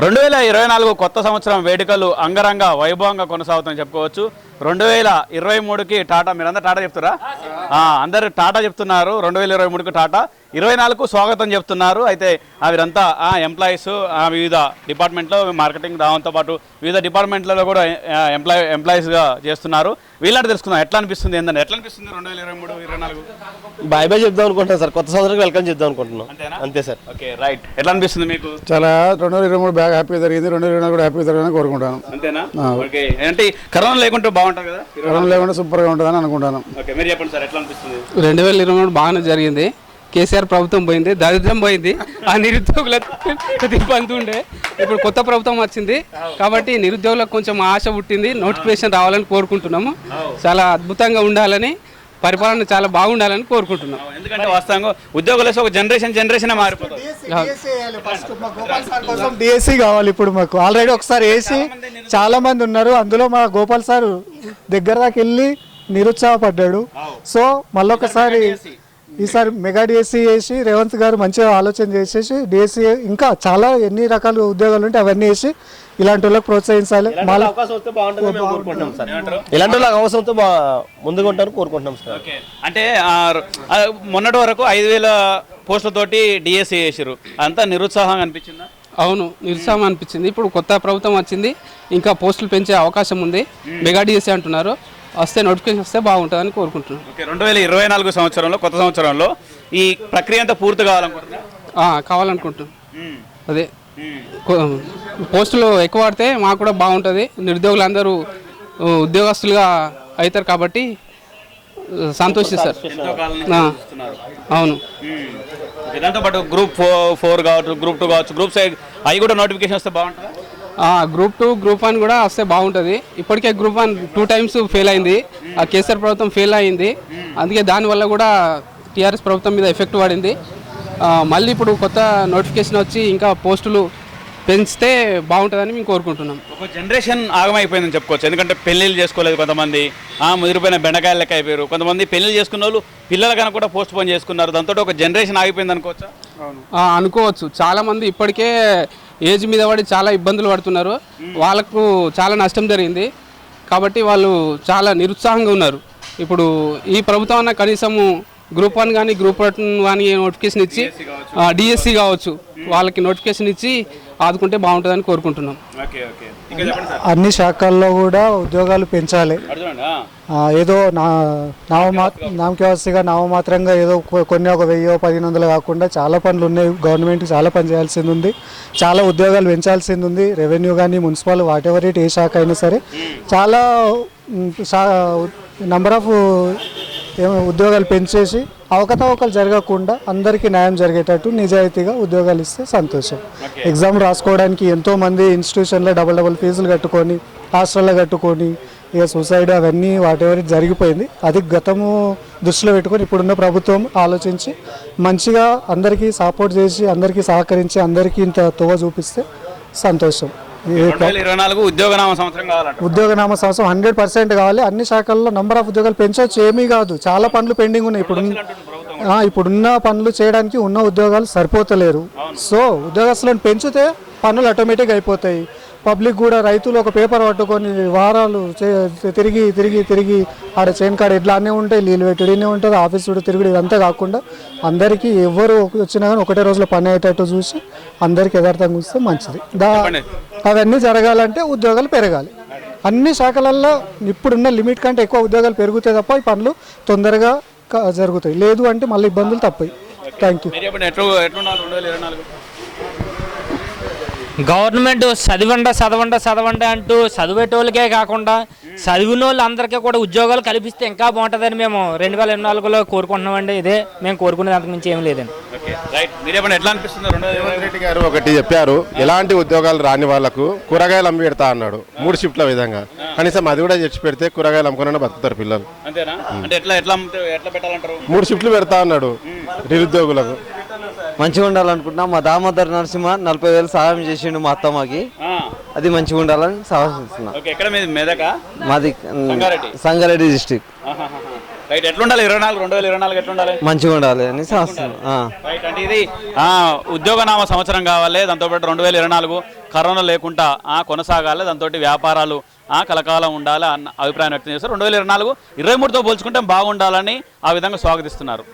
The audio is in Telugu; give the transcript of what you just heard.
రెండు వేల ఇరవై నాలుగు కొత్త సంవత్సరం వేడుకలు అంగరంగ వైభవంగా కొనసాగుతుందని చెప్పుకోవచ్చు. రెండు వేల ఇరవై మూడుకి టాటా మీరందరూ టాటా చెప్తారా? ఆ, అందరూ టాటా చెప్తున్నారు. రెండు వేల ఇరవై మూడుకి టాటా. ఇరవై నాలుగు స్వాగతం చెప్తున్నారు. అయితే ఆ వీరంతా ఎంప్లాయీస్ వివిధ డిపార్ట్మెంట్లో మార్కెటింగ్ దాంతో పాటు వివిధ డిపార్ట్మెంట్లలో కూడా ఎంప్లాయ్ ఎంప్లాయీస్గా చేస్తున్నారు. వీళ్ళని తెలుసుకుందాం. ఎట్లా అనిపిస్తుంది? ఏంటంటే ఎట్లా అనిపిస్తుంది రెండు వేల ఇరవై మూడు ఇరవై నాలుగు? బాయ్ బాయ్ చెప్దాం అనుకుంటున్నాం సార్. కొత్త సంవత్సరానికి వెల్కమ్ చెప్దాం అనుకుంటున్నాం. అంతేనా? అంతే సార్. Okay right. ఎట్లా అనిపిస్తుంది మీకు? చాలా రెండు వేల ఇరవై మూడు బ్యాగ్ హ్యాపీగా జరిగింది. రెండు వేల ఇరవై నాలుగు కూడా హ్యాపీగా జరగాలని కోరుకుంటాను అంతేనా? ఓకే. అంటే కరోనా లేకుంటే బాగుంటుంది కదా? కరోనా లేకుండా సూపర్గా ఉంటుందని అనుకుంటాను. ఓకే మీరు చెప్పండి సార్ ఎట్లా అనిపిస్తుంది రెండు వేల ఇరవై మూడు బాగానే జరిగింది. కేసీఆర్ ప్రభుత్వం పోయింది దరిద్రం పోయింది. ఆ నిరుద్యోగులకు ఇబ్బంది ఉండే ఇప్పుడు కొత్త ప్రభుత్వం వచ్చింది. కాబట్టి నిరుద్యోగులకు కొంచెం ఆశ పుట్టింది. నోటిఫికేషన్ రావాలని కోరుకుంటున్నాము. చాలా అద్భుతంగా ఉండాలని పరిపాలన చాలా బాగుండాలని కోరుకుంటున్నాం. ఎందుకంటే వాస్తవంగా ఉద్యోగులు ఒక జనరేషన్ జనరేషన్ మారిపోతుంది డిఎస్సి కావాలి ఇప్పుడు మాకు. ఆల్రెడీ ఒకసారి వేసి చాలా మంది ఉన్నారు. అందులో మా గోపాల్ సార్ దగ్గర దాకా వెళ్ళి నిరుత్సాహపడ్డాడు. సో మళ్ళొకసారి ఈసారి మెగా డిఎస్సి వేసి రేవంత్ గారు మంచిగా ఆలోచన చేసేసి డిఎస్సి ఇంకా చాలా ఎన్ని రకాల ఉద్యోగాలు ఉంటే అవన్నీ వేసి ఇలాంటి వాళ్ళకి ప్రోత్సహించాలి. మళ్ళీ అవకాశం వస్తే బాగుంటుందని మేము కోరుకుంటున్నాం సార్. ఇలాంటి వాళ్ళకి అవసరంతో ముందుగా ఉంటారని కోరుకుంటున్నాం సార్. ఓకే. అంటే మొన్నటి వరకు ఐదు వేల పోస్టులతోటి డిఎస్సి చేసారు అంతా నిరుత్సాహంగా అనిపించిందా? అవును నిరుత్సాహం అనిపించింది ఇప్పుడు కొత్త ప్రభుత్వం వచ్చింది ఇంకా పోస్టులు పెంచే అవకాశం ఉంది. మెగా డిఎస్సీ అంటున్నారు. వస్తే నోటిఫికేషన్ వస్తే బాగుంటుందని కోరుకుంటున్నాం ఓకే రెండు వేల ఇరవై నాలుగు సంవత్సరంలో కొత్త సంవత్సరంలో ఈ ప్రక్రియ అంతా పూర్తి కావాలనుకుంటున్నా? ఆ, కావాలనుకుంటున్నాం అదే. పోస్టులు ఎక్కువ పడితే మాకు కూడా బాగుంటుంది. నిరుద్యోగులందరూ ఉద్యోగస్తులుగా అవుతారు కాబట్టి సంతోషిస్తారు. ఎంతో కాలం నుంచి ఆ, చూస్తున్నారు. అవును. మ్మ్. ఓకే, దాంతో పాటు గ్రూప్ ఫోర్ ఫోర్ కావచ్చు గ్రూప్ టూ కావచ్చు గ్రూప్ సైడ్ అవి కూడా నోటిఫికేషన్ వస్తే బాగుంటుందా? ఆ, గ్రూప్ టూ గ్రూప్ వన్ కూడా వస్తే బాగుంటుంది. ఇప్పటికే group one two times fail అయింది. ఆ కేసీఆర్ ప్రభుత్వం ఫెయిల్ అయింది. అందుకే దానివల్ల కూడా టీఆర్ఎస్ ప్రభుత్వం మీద ఎఫెక్ట్ పడింది. మళ్ళీ ఇప్పుడు కొత్త నోటిఫికేషన్ వచ్చి ఇంకా పోస్టులు పెంచితే బాగుంటుందని మేము కోరుకుంటున్నాం. ఒక జనరేషన్ ఆగమైపోయిందని చెప్పుకోవచ్చు. ఎందుకంటే పెళ్ళిళ్ళు చేసుకోలేదు కొంతమంది. ఆ ముదిరిపోయిన బెండకాయలు లెక్క అయిపోయారు. కొంతమంది పెళ్ళి చేసుకున్న వాళ్ళు పిల్లల కనుక కూడా పోస్ట్ పోన్ చేసుకున్నారు. దాంతో ఒక జనరేషన్ ఆగిపోయింది అనుకోవచ్చా? ఆ, అనుకోవచ్చు. చాలా మంది ఇప్పటికే ఏజ్ మీద పడి చాలా ఇబ్బందులు పడుతున్నారు. వాళ్ళకు చాలా నష్టం జరిగింది. కాబట్టి వాళ్ళు చాలా నిరుత్సాహంగా ఉన్నారు. ఇప్పుడు ఈ ప్రభుత్వం అన్న కనీసము గ్రూప్ వన్ కానీ గ్రూప్ వన్ కానీ నోటిఫికేషన్ ఇచ్చి డిఎస్సి కావచ్చు. వాళ్ళకి నోటిఫికేషన్ ఇచ్చి ఆదుకుంటే బాగుంటుందని కోరుకుంటున్నాం. Okay okay. ఇంకా చెప్పండి సార్. అన్ని శాఖల్లో కూడా ఉద్యోగాలు పెంచాలి. ఏదో నా నామమా నామకేవస్తిగా నామమాత్రంగా ఏదో కొన్ని ఒక వెయ్యో పదిహేను వందలు కాకుండా చాలా పనులు ఉన్నాయి. గవర్నమెంట్ చాలా పని చేయాల్సింది ఉంది చాలా ఉద్యోగాలు పెంచాల్సింది ఉంది రెవెన్యూ కానీ మున్సిపల్ వాట్ ఎవర్ ఇట్ ఏ శాఖ అయినా సరే. చాలా నంబర్ ఆఫ్ ఉద్యోగాలు పెంచేసి అవకతవకలు జరగకుండా అందరికీ న్యాయం జరిగేటట్టు నిజాయితీగా ఉద్యోగాలు ఇస్తే సంతోషం. ఎగ్జామ్ రాసుకోవడానికి ఎంతో మంది ఇన్స్టిట్యూషన్లో డబల్ డబల్ ఫీజులు కట్టుకొని హాస్టల్లో కట్టుకొని ఇక సూసైడ్ అవన్నీ వాటెవర్ జరిగిపోయింది. అది గతము దృష్టిలో పెట్టుకొని ఇప్పుడున్న ప్రభుత్వం ఆలోచించి మంచిగా అందరికీ సపోర్ట్ చేసి అందరికీ సహకరించి అందరికీ ఇంత తోవ చూపిస్తే సంతోషం. ఇరవై నాలుగు ఉద్యోగనామ సంవత్సరం కావాలంట. ఉద్యోగనామ సంవత్సరం హండ్రెడ్ పర్సెంట్ కావాలి. అన్ని శాఖల్లో నంబర్ ఆఫ్ ఉద్యోగాలు పెంచవచ్చు ఏమీ కాదు. చాలా పనులు పెండింగ్ ఉన్నాయి. ఇప్పుడు ఇప్పుడున్న పనులు చేయడానికి ఉన్న ఉద్యోగాలు సరిపోతలేరు. సో ఉద్యోగస్తులను పెంచితే పనులు ఆటోమేటిక్ అయిపోతాయి. పబ్లిక్ కూడా రైతులు ఒక పేపర్ పట్టుకొని వారాలు తిరిగి తిరిగి తిరిగి ఆడ చేను కాడ ఎట్లా అన్నీ ఉంటాయి నీళ్ళు పెట్టుడినే ఉంటుంది ఆఫీస్ కూడా తిరుగుడు ఇదంతా కాకుండా అందరికీ ఎవరు వచ్చినా కానీ ఒకటే రోజులో పని అయ్యేటట్టు చూసి అందరికీ యథార్థంగా చూస్తే మంచిది. దా అవన్నీ జరగాలంటే ఉద్యోగాలు పెరగాలి. అన్ని శాఖలల్లో ఇప్పుడున్న లిమిట్ కంటే ఎక్కువ ఉద్యోగాలు పెరుగుతాయి తప్ప ఈ పనులు తొందరగా జరుగుతాయి. లేదు అంటే మళ్ళీ ఇబ్బందులు తప్పాయి. థ్యాంక్ యూ మీరు చెప్పండి ఎట్లు ఎట్లున్నారు రెండు వేల ఇరవై నాలుగు గవర్నమెంట్ చదివండ చదవండ చదవండి అంటూ చదివేటోళ్ళకే కాకుండా చదివిన వాళ్ళు అందరికీ కూడా ఉద్యోగాలు కల్పిస్తే ఇంకా బాగుంటుందని మేము రెండు వేల ఇరవై నాలుగులో కోరుకుంటున్నామండి. ఇదే మేము కోరుకునేది అంతకు మించి ఏం లేదండి. గారు ఒకటి చెప్పారు ఎలాంటి ఉద్యోగాలు రాని వాళ్ళకు కూరగాయలు అమ్మి పెడతా అన్నాడు మూడు షిఫ్ట్ల విధంగా. కనీసం అది కూడా తెచ్చి పెడితే కూరగాయలు అమ్ముకునే బతుకుతారు పిల్లలు. మూడు షిఫ్ట్లు పెడతా అన్నాడు నిరుద్యోగులకు. మంచిగా ఉండాలనుకుంటున్నాం. మా దామోదర్ నరసింహ నలభై వేలు సహాయం చేసిండు మా అత్తమ్మకి అది మంచిగా ఉండాలని సాహసిస్తున్నా. ఓకే ఎక్కడ మీది? మెదక? మాది సంగారెడ్డి. సంగారెడ్డి డిస్టిక్. రైట్ ఎట్లుండాలి? ఇరవై నాలుగు రెండు వేల ఇరవై నాలుగు ఎట్లుండాలి? మంచిగా ఉండాలి అని వస్తున్నాం ఆ. రైట్ అంటే ఇది ఆ, ఉద్యోగనామ సంవత్సరం కావాలి దాంతోపాటు రెండు వేల ఇరవై నాలుగు కరోనా లేకుండా ఆ, కొనసాగాలి దాంతో వ్యాపారాలు ఆ, కలకాలం ఉండాలి అన్న అభిప్రాయం వ్యక్తం చేస్తారు రెండు వేల ఇరవై నాలుగు ఇరవై మూడుతో పోల్చుకుంటే బాగుండాలని ఆ విధంగా స్వాగతిస్తున్నారు.